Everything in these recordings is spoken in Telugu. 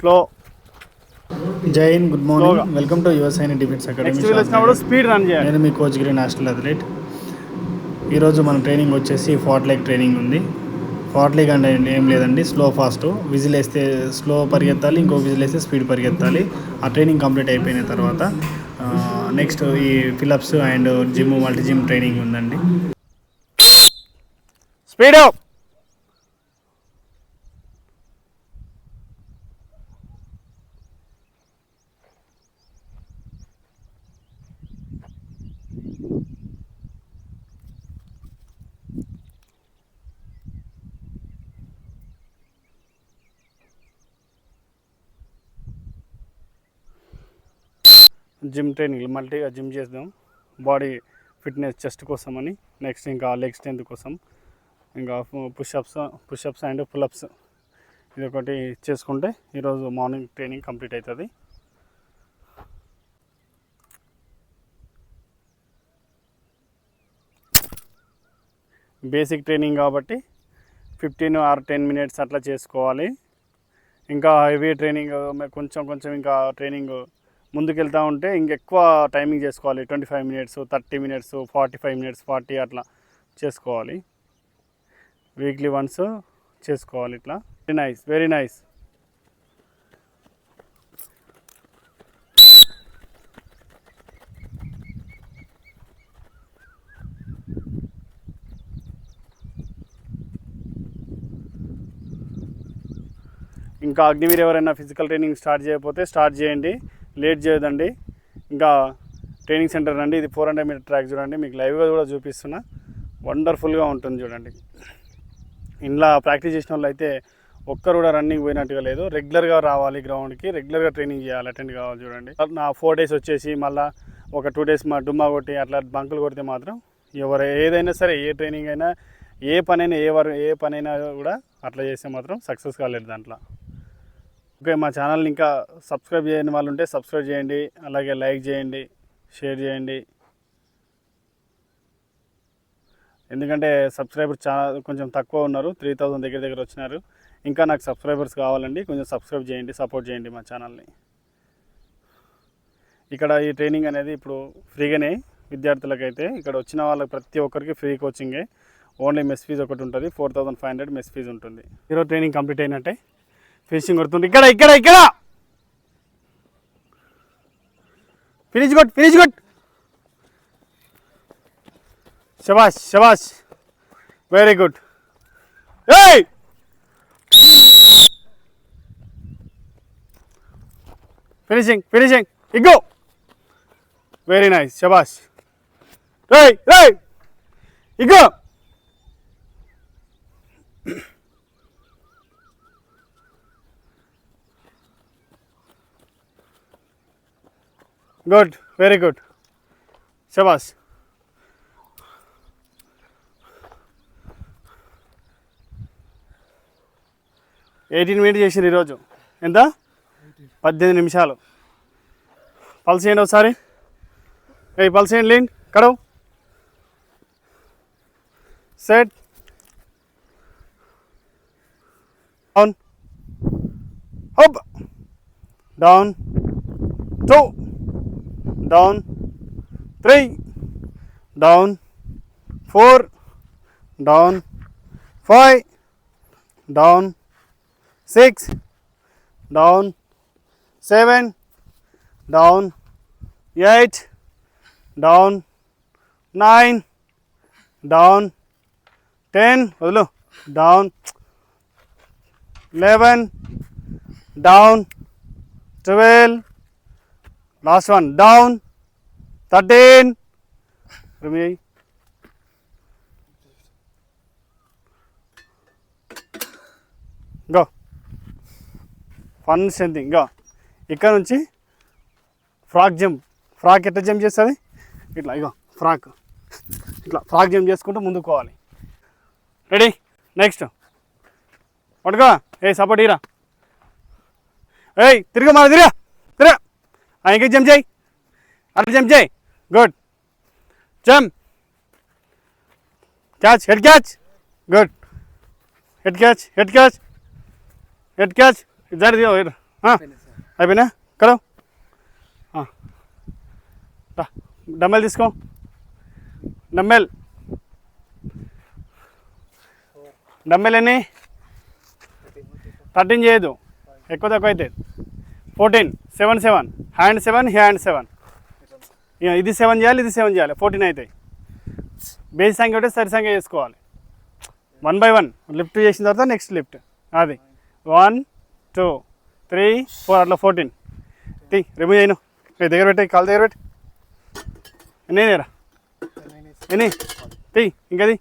Slow Jai Hind good. Morning. Welcome to your sign defence academy speed run చేయాలి. నేను మీ కోచ్ గిరి నేషనల్ అథ్లెట్ ఈరోజు మన ట్రైనింగ్ వచ్చేసి ఫార్ట్ లెగ్ ట్రైనింగ్ ఉంది. ఫార్ట్ లెగ్ అంటే ఏం లేదండి స్లో ఫాస్ట్ విజిల్ వేస్తే స్లో పరిగెత్తాలి ఇంకో విజిల్ వేస్తే స్పీడ్ పరిగెత్తాలి. ఆ ట్రైనింగ్ కంప్లీట్ అయిపోయిన తర్వాత నెక్స్ట్ ఈ fill-ups and gym multi gym training ఉందండి స్పీడ్ జిమ్ ట్రైనింగ్ మల్టీగా జిమ్ చేద్దాం. బాడీ ఫిట్నెస్ చెస్ట్ కోసం అని నెక్స్ట్ ఇంకా లెగ్ స్ట్రెంత్ కోసం. ఇంకా పుషప్స్ పుషప్స్ అండ్ పులప్స్ ఇది ఒకటి చేసుకుంటే ఈరోజు మార్నింగ్ ట్రైనింగ్ కంప్లీట్ అవుతుంది బేసిక్ ట్రైనింగ్ కాబట్టి ఫిఫ్టీన్ ఆర్ టెన్ మినిట్స్ అట్లా చేసుకోవాలి. ఇంకా హెవీ ట్రైనింగ్ కొంచెం కొంచెం ఇంకా ట్రైనింగ్ ముందుకెళ్తూ ఉంటే ఇంకెక్కువ టైమింగ్ చేసుకోవాలి. Twenty five minutes thirty minutes forty five minutes forty అట్లా చేసుకోవాలి. వీక్లీ వన్స్ చేసుకోవాలి ఇట్లా. వెరీ నైస్ వెరీ నైస్ ఇంకా అగ్నివీర్ ఎవరైనా ఫిజికల్ ట్రైనింగ్ స్టార్ట్ చేయకపోతే స్టార్ట్ చేయండి. లేట్ చేయదండి ఇంకా ట్రైనింగ్ సెంటర్ రండి. ఇది ఫోర్ హండ్రెడ్ మీటర్ ట్రాక్ చూడండి. మీకు లైవ్గా కూడా చూపిస్తున్నా. వండర్ఫుల్గా ఉంటుంది చూడండి. ఇంట్లో ప్రాక్టీస్ చేసిన వాళ్ళు అయితే ఒక్కరు కూడా రన్నింగ్ పోయినట్టుగా లేదు. రెగ్యులర్గా రావాలి గ్రౌండ్కి. రెగ్యులర్గా ట్రైనింగ్ చేయాలి అటెండ్ కావాలి చూడండి. నా ఫోర్ డేస్ వచ్చేసి మళ్ళీ ఒక టూ డేస్ మా డుమ్మా కొట్టి అట్లా బంకులు కొడితే మాత్రం ఎవరు ఏదైనా సరే ఏ ట్రైనింగ్ అయినా ఏ పనైనా ఏ వర్ ఏ పనైనా కూడా అట్లా చేస్తే మాత్రం సక్సెస్ కాలేదు దాంట్లో. ఓకే మా ఛానల్ని ఇంకా సబ్స్క్రైబ్ చేయని వాళ్ళు ఉంటే సబ్స్క్రైబ్ చేయండి అలాగే లైక్ చేయండి షేర్ చేయండి. ఎందుకంటే సబ్స్క్రైబర్ చాలా కొంచెం తక్కువ ఉన్నారు త్రీ థౌజండ్ దగ్గర దగ్గర వచ్చినారు. ఇంకా నాకు సబ్స్క్రైబర్స్ కావాలండి కొంచెం సబ్స్క్రైబ్ చేయండి సపోర్ట్ చేయండి మా ఛానల్ని. ఇక్కడ ఈ ట్రైనింగ్ అనేది ఇప్పుడు ఫ్రీగానే విద్యార్థులకైతే ఇక్కడ వచ్చిన వాళ్ళకి ప్రతి ఒక్కరికి ఫ్రీ కోచింగే. ఓన్లీ మెస్ ఫీజు ఒకటి ఉంటుంది four thousand five hundred mess fee ఉంటుంది. ఈరోజు ట్రైనింగ్ కంప్లీట్ అయినట్టే? ఫినిషింగ్ కొడుతుంది ఇక్కడ ఇక్కడ ఇక్కడ! ఫినిష్ కొట్ ఫినిష్ కొట్ శబాష్ శబాష్ వెరీ గుడ్ ఏయ్! ఫినిషింగ్ ఫినిషింగ్ ఇగ్గో వెరీ నైస్ శబాష్ రేయ్ రేయ్ ఇగో గుడ్ వెరీ గుడ్. శబాస్ ఎయిటీన్ మినిట్ చేసింది ఈరోజు. ఎంత? పద్దెనిమిది నిమిషాలు. పల్స్ చేయండి ఒకసారి. ఏ పల్స్ చేయండి లేండి కడవు. Set. Down. Hup. Down. Two. Down three down four down five down six down seven down eight down nine down ten వదులు down eleven down twelve last one down thirteen remove go fun something go ఇక్కడ నుంచి ఫ్రాక్ జంప్ ఫ్రాక్ ఎట్లా జంప్ చేస్తుంది? ఇట్లా ఇగో ఫ్రాక్. ఇట్లా ఫ్రాక్ జంప్ చేసుకుంటూ ముందుకు పోవాలి. రెడీ నెక్స్ట్ పట్టుకో. ఏ సపోర్ట్ ఇరా ఏయ్ తిరిగి మన తిరిగా. తిరిగా. ఇంకా జంప్ చేయి. అట్లా జంప్ చేయి. Good. Jump catch head catch. Good. Head catch head catch. Head catch. జరి అయిపోయినా? కడవు డమ్మెల్ తీసుకో. డమ్మెల్. డమ్మెల్ ఎన్ని? థర్టీన్ చేయదు ఎక్కువ తక్కువ అయితే. Fourteen seven seven. Hand seven hand seven. ఇది సెవెన్ చేయాలి ఇది సెవెన్ చేయాలి. ఫోర్టీన్ అవుతాయి బేస్ సంఖ్య ఒకటి సరి సంఖ్య చేసుకోవాలి. వన్ బై వన్ లిఫ్ట్ చేసిన తర్వాత నెక్స్ట్ లిఫ్ట్ అది. వన్ టూ త్రీ ఫోర్ అట్లా ఫోర్టీన్ టీ రిమూవ్ చేయను. మీ దగ్గర పెట్టి కాల్ దగ్గర పెట్టి. ఎన్ని నేరా ఎన్ని? టీ ఇంకది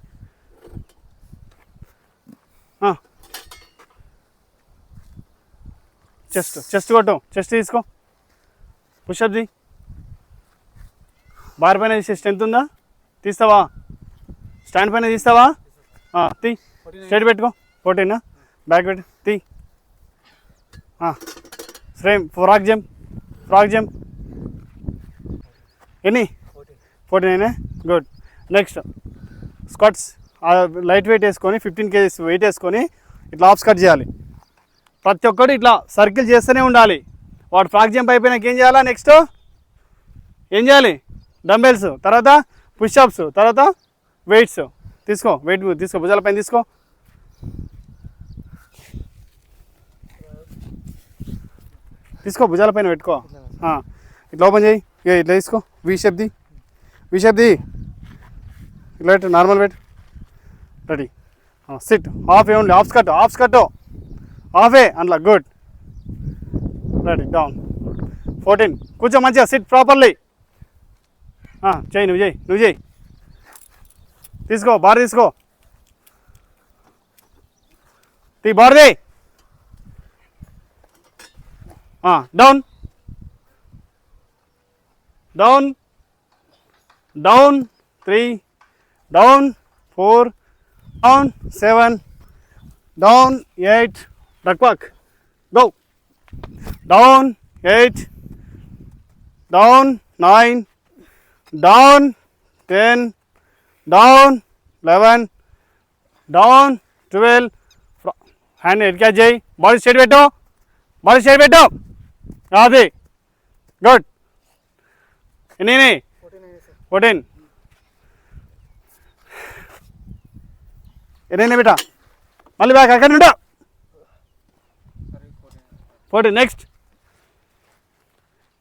చెస్ట్ చెస్ట్ కొట్టం. చెస్ట్ తీసుకో. పుషప్ జీ బార్ పైన తీసే స్ట్రెంత్ ఉందా? తీస్తావా? స్టాండ్ పైన తీస్తావా? తీ. స్ట్రైట్ పెట్టుకో. ఫోర్టీనా బ్యాక్ పెట్టు తీ. Frame frog jump frog jump. ఎన్ని? Forty నైనే good. Next squats light weight వేసుకొని ఫిఫ్టీన్ కేజీస్ వెయిట్ వేసుకొని ఇట్లా ఆఫ్ స్కట్ చేయాలి. ప్రతి ఒక్కటి ఇట్లా సర్కిల్ చేస్తూనే ఉండాలి. వాడు ఫ్రాక్ జంప్ అయిపోయినాక ఏం చేయాలా? నెక్స్ట్ ఏం చేయాలి? డంబెల్స్ తర్వాత పుషప్స్ తర్వాత వెయిట్స్ తీసుకో వెయిట్ తీసుకో భుజాల పైన తీసుకో. తీసుకో భుజాల పైన పెట్టుకో. ఇట్లా ఓపెన్ చేయి. ఇట్లా తీసుకో. వి షేప్ది వి షేప్ది ఇట్లా పెట్టు నార్మల్ పెట్టు రెడీ సిట్ హాఫ్ ఏముంది హాఫ్ స్కట్ హాఫ్ స్కట్ హాఫే అట్లా గుడ్ రెడీ డౌన్ ఫోర్టీన్ కూర్చో మంచిగా. సిట్ ప్రాపర్లీ చేయి నువ్వు చేయి నువ్వు చేయి. తీసుకో బార్ తీసుకో. తీ బార్ది down. Down. Down. Three. Down. Four. Down. Seven. Down. Eight. Duck walk go. Down. Eight. Down. Nine. Down ten down eleven down twelve hand head చేయి. బాడీ స్ట్రైట్ పెట్టు. బాడీ స్ట్రైట్ పెట్టు. అది గుడ్ ఎన్ని ఫోర్టీన్ ఎన్ని బిడ్డ మళ్ళీ బ్యాక్ అక్కడ ఉంటా ఫోర్టీన్ నెక్స్ట్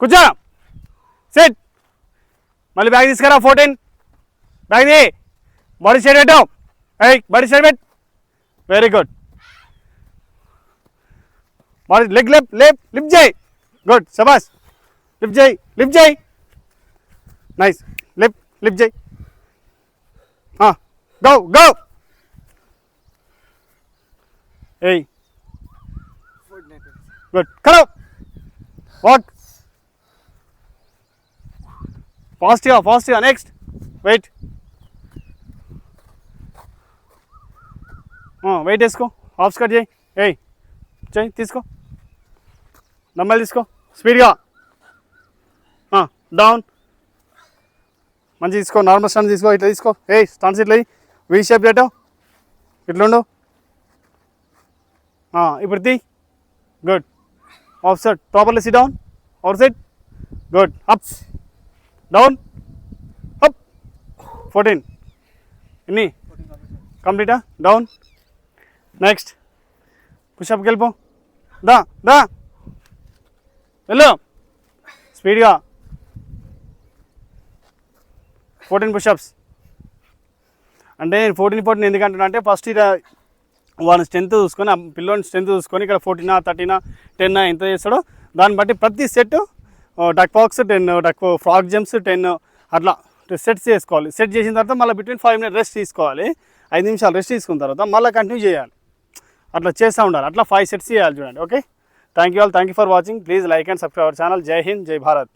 కూర్చో. సెట్ మళ్ళీ బ్యాగ్ తీసుకురా ఫోర్టీన్ బ్యాగ్ ది బాడీ సైడ్ పెట్టు. ఏయ్ బాడీ సైడ్ పెట్ very good body leg left left lift చేయి. గుడ్ సబాస్ లిఫ్ట్ చేయి. లిఫ్ట్ చేయి. నైస్ లిప్ లిఫ్ట్ చేయి. గో గో ఏయ్ గుడ్ ఖడో వాక్ ఫాస్ట్గా ఫాస్ట్గా నెక్స్ట్ వెయిట్ వెయిట్ వేసుకో. హాఫ్ స్కట్ చేయి. ఏయ్ చేయి తీసుకో. నంబర్ తీసుకో. స్పీడ్గా డౌన్ మంచి తీసుకో. నార్మల్ స్టాండ్ తీసుకో. ఇట్లా తీసుకో. ఏ స్టాండ్స్ ఇట్లా వీ షేప్ చేయటం ఇట్లుండు. ఇప్పుడు తీ good half side properly sit down outside good ups down. Up fourteen. ఎన్ని కంప్లీటా? డౌన్. నెక్స్ట్. పుషప్కి వెళ్ళిపో దా దా. వెళ్ళు. స్పీడ్గా. ఫోర్టీన్ పుషప్స్ అంటే నేను ఫోర్టీన్ ఫోర్టీన్ ఎందుకంటున్నా అంటే ఫస్ట్ ఇలా వాని స్ట్రెంత్ చూసుకొని ఆ పిల్లోని స్ట్రెంత్ చూసుకొని ఇక్కడ ఫోర్టీనా థర్టీనా టెన్నా ఎంత చేస్తాడో దాన్ని బట్టి ప్రతి set duck walks ten duck frog jumps ten అట్లా సెట్ చేసుకోవాలి. సెట్ చేసిన తర్వాత మళ్ళీ బిట్వీన్ ఫైవ్ మినిట్ రెస్ట్ తీసుకోవాలి. ఐదు నిమిషాలు రెస్ట్ తీసుకున్న తర్వాత మళ్ళీ కంటిన్యూ చేయాలి. అట్లా చేస్తూ ఉండాలి. అట్లా ఫైవ్ సెట్స్ చేయాలి చూడండి okay thank you all thank you for watching please like and subscribe our channel Jai Hind Jai Bharat